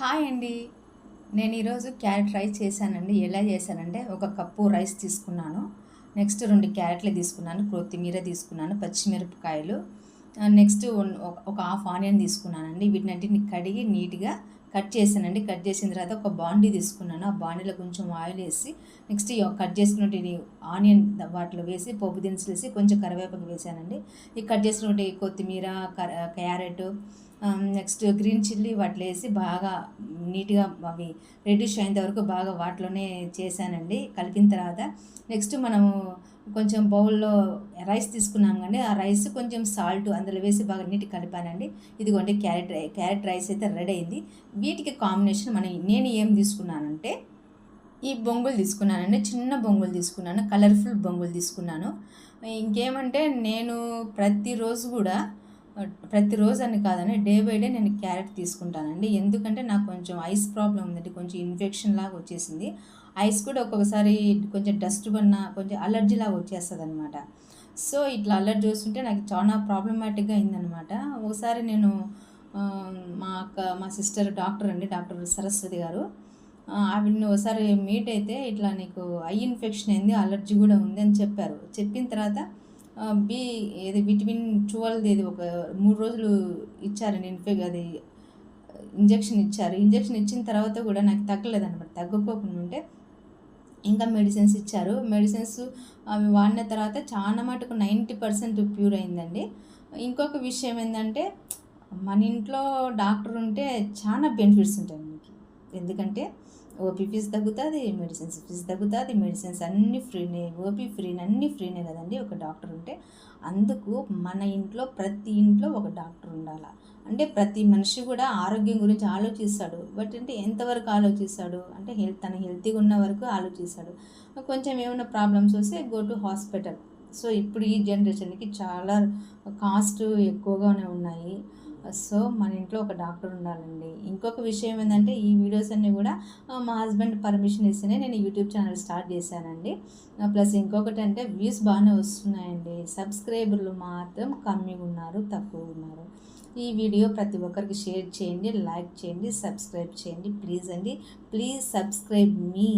Hi అండి. నేను ఈరోజు క్యారెట్ రైస్ చేశానండి. ఎలా చేశానంటే ఒక కప్పు రైస్ తీసుకున్నాను. నెక్స్ట్ రెండు క్యారెట్లు తీసుకున్నాను. కొత్తిమీర తీసుకున్నాను. పచ్చిమిరపకాయలు. నెక్స్ట్ ఒక- హాఫ్ ఆనియన్ తీసుకున్నానండి. వీటినంటిని కడిగి నీట్గా కట్ చేశానండి. కట్ చేసిన తర్వాత ఒక బాండీ తీసుకున్నాను. ఆ బాండీలో కొంచెం ఆయిల్ వేసి నెక్స్ట్ కట్ చేసుకున్నటువంటి ఆనియన్ వాటిలో వేసి పోపు దినుసులు వేసి కొంచెం కరివేపాకు వేసానండి ఈ కట్ చేసినటువంటి కొత్తిమీర క్యారెట్ నెక్స్ట్ గ్రీన్ చిల్లీ వాటిలో వేసి బాగా నీట్గా అవి రెడ్యూస్ అయ్యేంత వరకు బాగా వాటిలోనే చేశానండి కలిపిన తర్వాత. నెక్స్ట్ మనము కొంచెం బౌల్లో రైస్ తీసుకున్నాం కానీ ఆ రైస్ కొంచెం సాల్ట్ అందులో వేసి బాగా నీట్ కలిపానండి. ఇదిగోండి క్యారెట్ రై- క్యారెట్ రైస్ అయితే రెడీ అయింది. వీటికి కాంబినేషన్ మనం నేను ఏం తీసుకున్నానంటే ఈ బొంగులు తీసుకున్నానండి చిన్న బొంగులు తీసుకున్నాను కలర్ఫుల్ బొంగులు తీసుకున్నాను. ఇంకేమంటే నేను ప్రతిరోజు కూడా ప్రతిరోజు అని కాదని డే బై డే నేను క్యారెట్ తీసుకుంటానండి. ఎందుకంటే నాకు కొంచెం ఐస్ ప్రాబ్లం ఉందండి. కొంచెం ఇన్ఫెక్షన్ లాగా వచ్చేసింది. ఐస్ కూడా ఒక్కొక్కసారి కొంచెం డస్ట్ వన్న కొంచెం అలర్జీ లాగా వచ్చేస్తుంది అనమాట సో ఇట్లా అలర్జీ వస్తుంటే నాకు చాలా ప్రాబ్లమాటిక్గా అయిందనమాట ఒకసారి నేను మా అక్క మా సిస్టర్ డాక్టర్ అండి డాక్టర్ సరస్వతి గారు ఆవిడని ఒకసారి మీట్ అయితే ఇట్లా నీకు ఐ ఇన్ఫెక్షన్ అయింది అలర్జీ కూడా ఉంది అని చెప్పారు. చెప్పిన తర్వాత బి ఏది విటమిన్ ట్వెల్వ్ ఏది ఒక మూడు రోజులు ఇచ్చారండి ఇన్ఫెక్ అది ఇంజెక్షన్ ఇచ్చారు. ఇంజెక్షన్ ఇచ్చిన తర్వాత కూడా నాకు తగ్గలేదు అనమాట తగ్గకోకుండా ఉంటే ఇంకా మెడిసిన్స్ ఇచ్చారు. మెడిసిన్స్ అవి వాడిన తర్వాత చాలా మటుకు నైంటీ పర్సెంట్ ప్యూర్ అయిందండి. ఇంకొక విషయం ఏంటంటే మన ఇంట్లో డాక్టర్ ఉంటే చాలా బెనిఫిట్స్ ఉంటాయి మనకి. ఎందుకంటే ఓపీ ఫీజు తగ్గుతుంది మెడిసిన్స్ ఫీజు తగ్గుతుంది మెడిసిన్స్ అన్నీ ఫ్రీనే ఓపీ ఫ్రీనే అన్నీ ఫ్రీనే కదండి ఒక డాక్టర్ ఉంటే. అందుకు మన ఇంట్లో ప్రతి ఇంట్లో ఒక డాక్టర్ ఉండాలి. అంటే ప్రతి మనిషి కూడా ఆరోగ్యం గురించి ఆలోచిస్తాడు. బట్ అంటే ఎంతవరకు ఆలోచిస్తాడు? అంటే హెల్త్ తన హెల్తీగా ఉన్న వరకు ఆలోచిస్తాడు. కొంచెం ఏమైనా ప్రాబ్లమ్స్ వస్తే గో టు హాస్పిటల్. సో ఇప్పుడు ఈ జనరేషన్కి చాలా కాస్ట్ ఎక్కువగానే ఉన్నాయి. సో మన ఇంట్లో ఒక డాక్టర్ ఉండాలండి. ఇంకొక విషయం ఏంటంటే ఈ వీడియోస్ అన్నీ కూడా మా హస్బెండ్ పర్మిషన్ ఇస్తేనే నేను యూట్యూబ్ ఛానల్ స్టార్ట్ చేశానండి. ప్లస్ ఇంకొకటి అంటే వ్యూస్ బాగానే వస్తున్నాయండి. సబ్స్క్రైబర్లు మాత్రం కమ్మిగా ఉన్నారు తక్కువ ఉన్నారు. ఈ వీడియో ప్రతి ఒక్కరికి షేర్ చేయండి లైక్ చేయండి సబ్స్క్రైబ్ చేయండి. ప్లీజ్ అండి ప్లీజ్ సబ్స్క్రైబ్ మీ.